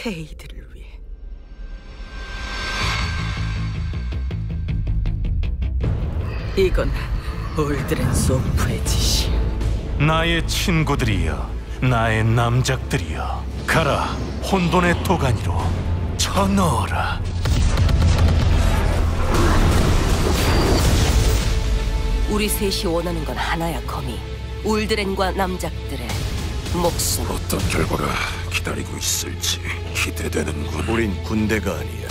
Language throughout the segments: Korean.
케이드를 위해. 이건 올드렌 소프의 짓이야. 나의 친구들이여, 나의 남작들이여, 가라 혼돈의 도가니로 쳐넣어라. 우리 셋이 원하는 건 하나야, 거미. 울드렌과 남작들의 목숨. 어떤 결과가 기다리고 있을지 기대되는군. 우린 군대가 아니야.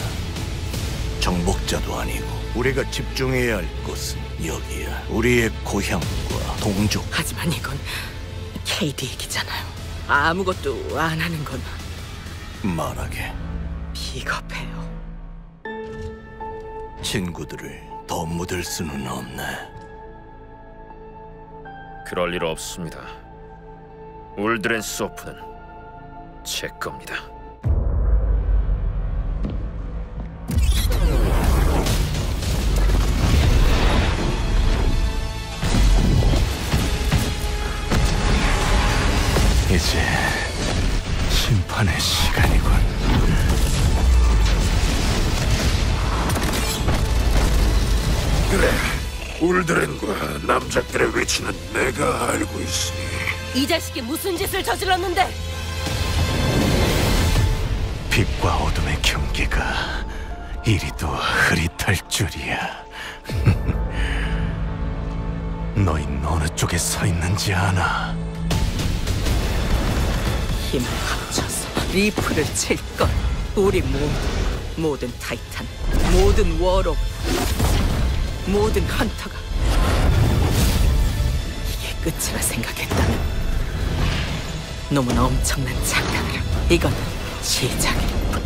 정복자도 아니고 우리가 집중해야 할 곳은 여기야. 우리의 고향과 동족. 하지만 이건 케이드 얘기잖아요. 아무것도 안 하는 건 말하게 비겁해요. 친구들을 더 묻을 수는 없네. 그럴 일 없습니다. 울드렌 소프는 제 겁니다. 이제 심판의 시간이군. 그래, 울드렌과 남작들의 위치는 내가 알고 있으니 이 자식이 무슨 짓을 저질렀는데? 빛과 어둠의 경계가 이리도 흐릿할 줄이야. 너흰 어느 쪽에 서 있는지 아나? 힘을 합쳐서 리프를 칠 걸. 우리 모두, 모든 타이탄, 모든 워로, 모든 헌터가 이게 끝이라 생각했다면 너무나 엄청난 착각이라. 이건 시작일 뿐.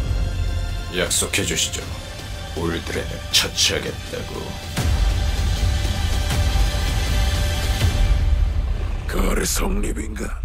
약속해 주시죠. 울드렌을 처치하겠다고. 거래 성립인가?